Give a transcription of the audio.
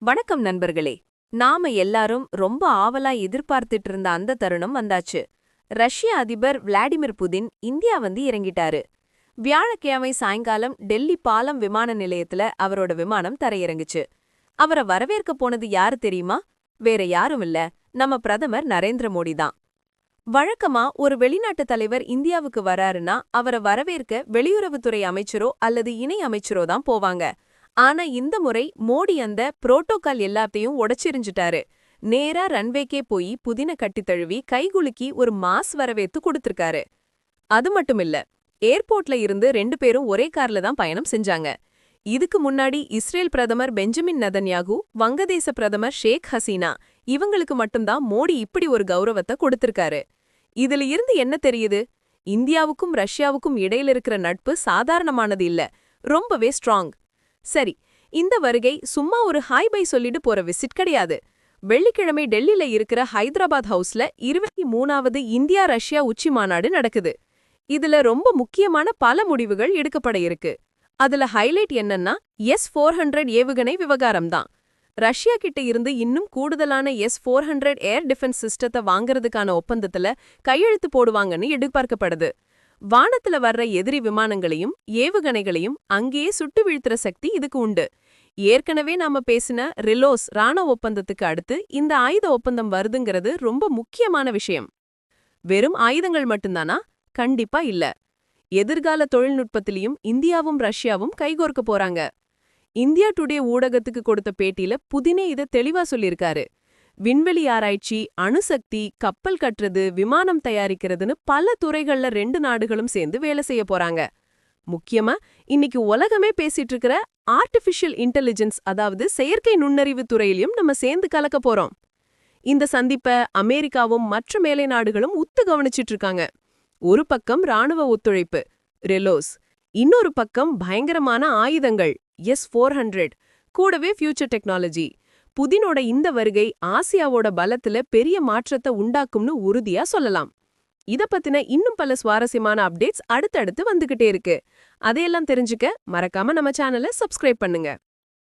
வணக்கம் நண்பர்களே. நாம எல்லாரும் ரொம்ப ஆவலா எதிர்பார்த்துட்டு இருந்த அந்த தருணம் வந்தாச்சு. ரஷ்ய அதிபர் விளாடிமிர் புதின் இந்தியா வந்து இறங்கிட்டாரு. வியாழக்கிழமை சாயங்காலம் டெல்லி பாலம் விமான நிலையத்துல அவரோட விமானம் தரையிறங்குச்சு. அவரை வரவேற்க போனது யாரு தெரியுமா? வேற யாரும் இல்ல. நம்ம பிரதமர் நரேந்திர மோடி தான். வழக்கமா ஒரு வெளிநாட்டு தலைவர் இந்தியாவுக்கு வராருன்னா அவரை வரவேற்க வெளியுறவுத்துறை அமைச்சரோ அல்லது இணை அமைச்சரோ தான் போவாங்க. ஆனா இந்த முறை மோடி அந்த புரோட்டோகால் எல்லாத்தையும் உடைச்சிரிஞ்சிட்டாரு. நேரா ரன்வேக்கே போய் புதின கட்டி தழுவி கைகுலுக்கி ஒரு மாஸ் வரவேத்து கொடுத்திருக்காரு. அது மட்டும் இல்ல ஏர்போர்ட்ல இருந்து ரெண்டு பேரும் ஒரே கார்ல தான் பயணம் செஞ்சாங்க. இதுக்கு முன்னாடி இஸ்ரேல் பிரதமர் பெஞ்சமின் நதன்யாகு வங்கதேச பிரதமர் ஷேக் ஹசீனா இவங்களுக்கு மட்டும்தான் மோடி இப்படி ஒரு கௌரவத்தை கொடுத்திருக்காரு. இதுல இருந்து என்ன தெரியுது? இந்தியாவுக்கும் ரஷ்யாவுக்கும் இடையில இருக்கிற நட்பு சாதாரணமானது இல்ல ரொம்பவே ஸ்ட்ராங். சரி இந்த வருகை சும்மா ஒரு ஹாய் பை சொல்லிட்டு போற விசிட் கிடையாது. வெள்ளிக்கிழமை டெல்லியில இருக்கிற ஹைதராபாத் ஹவுஸ்ல இருபத்தி மூணாவது இந்தியா ரஷ்யா உச்சி மாநாடு நடக்குது. இதுல ரொம்ப முக்கியமான பல முடிவுகள் எடுக்கப்பட இருக்கு. அதுல ஹைலைட் என்னன்னா எஸ் ஃபோர் ஹண்ட்ரட் ஏவுகணை விவகாரம் தான். ரஷ்யா கிட்ட இருந்து இன்னும் கூடுதலான S four hundred air defence சிஸ்டத்தை வாங்குறதுக்கான ஒப்பந்தத்துல கையெழுத்து போடுவாங்கன்னு எதிர்பார்க்கப்படுது. வானத்துல வர்ற எதிரி விமானங்களையும் ஏவுகணைகளையும் அங்கேயே சுட்டு வீழ்த்துற சக்தி இதுக்கு உண்டு. ஏற்கனவே நாம பேசின ரிலோஸ் ராணுவ ஒப்பந்தத்துக்கு அடுத்து இந்த ஆயுத ஒப்பந்தம் வருதுங்கிறது ரொம்ப முக்கியமான விஷயம். வெறும் ஆயுதங்கள் மட்டும்தானா? கண்டிப்பா இல்ல. எதிர்கால தொழில்நுட்பத்திலையும் இந்தியாவும் ரஷ்யாவும் கைகோர்க்க போறாங்க. இந்தியா டுடே ஊடகத்துக்கு கொடுத்த பேட்டியில புதினே இதை தெளிவா சொல்லியிருக்காரு. விண்வெளி ஆராய்ச்சி அணுசக்தி கப்பல் கட்டுறது விமானம் தயாரிக்கிறதுன்னு பல துறைகள்ல ரெண்டு நாடுகளும் சேர்ந்து வேலை செய்ய போறாங்க. முக்கியமா இன்னைக்கு உலகமே பேசிட்டு இருக்கிற ஆர்டிபிஷியல் இன்டெலிஜென்ஸ் அதாவது செயற்கை நுண்ணறிவு துறையிலையும் நம்ம சேர்ந்து கலக்க போறோம். இந்த சந்திப்ப அமெரிக்காவும் மற்ற மேலை நாடுகளும் உத்து கவனிச்சிட்டு இருக்காங்க. ஒரு பக்கம் ராணுவ ஒத்துழைப்பு ரெலோஸ் இன்னொரு பக்கம் பயங்கரமான ஆயுதங்கள் எஸ் ஃபோர் ஹண்ட்ரட் கூடவே ஃபியூச்சர் டெக்னாலஜி புதினோட இந்த வருகை ஆசியாவோட பலத்துல பெரிய மாற்றத்தை உண்டாக்கும்னு உறுதியா சொல்லலாம். இத பத்தின இன்னும் பல சுவாரஸ்யமான அப்டேட்ஸ் அடுத்தடுத்து வந்துகிட்டே இருக்கு. அதையெல்லாம் தெரிஞ்சுக்க மறக்காம நம்ம சேனலை சப்ஸ்கிரைப் பண்ணுங்க.